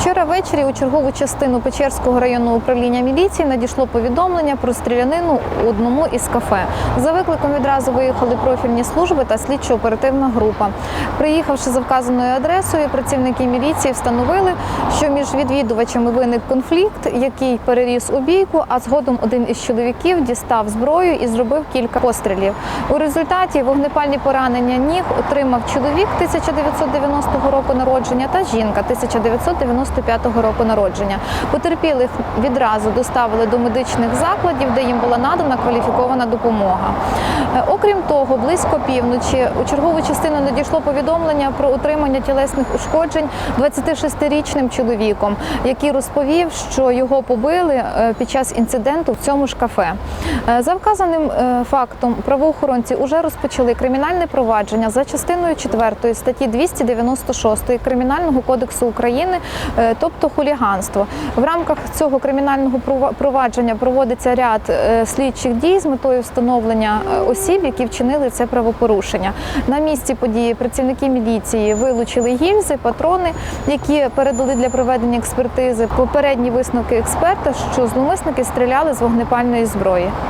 Вчора ввечері у чергову частину Печерського районного управління міліції надійшло повідомлення про стрілянину у одному із кафе. За викликом відразу виїхали профільні служби та слідчо-оперативна група. Приїхавши за вказаною адресою, працівники міліції встановили, що між відвідувачами виник конфлікт, який переріс у бійку, а згодом один із чоловіків дістав зброю і зробив кілька пострілів. У результаті вогнепальні поранення ніг отримав чоловік 1990 року народження та жінка 1995 року народження. Потерпілих відразу доставили до медичних закладів, де їм була надана кваліфікована допомога. Е, Окрім того, близько півночі у чергову частину надійшло повідомлення про отримання тілесних ушкоджень 26-річним чоловіком, який розповів, що його побили е, під час інциденту в цьому ж кафе. Е, За вказаним фактом правоохоронці вже розпочали кримінальне провадження за частиною 4 статті 296 Кримінального кодексу України, тобто хуліганство. В рамках цього кримінального прова- провадження проводиться ряд е, слідчих дій з метою встановлення е, осіб, які вчинили це правопорушення. На місці події працівники міліції вилучили гільзи, патрони, які передали для проведення експертизи. Попередні висновки експерта, що зловмисники стріляли з вогнепальної зброї.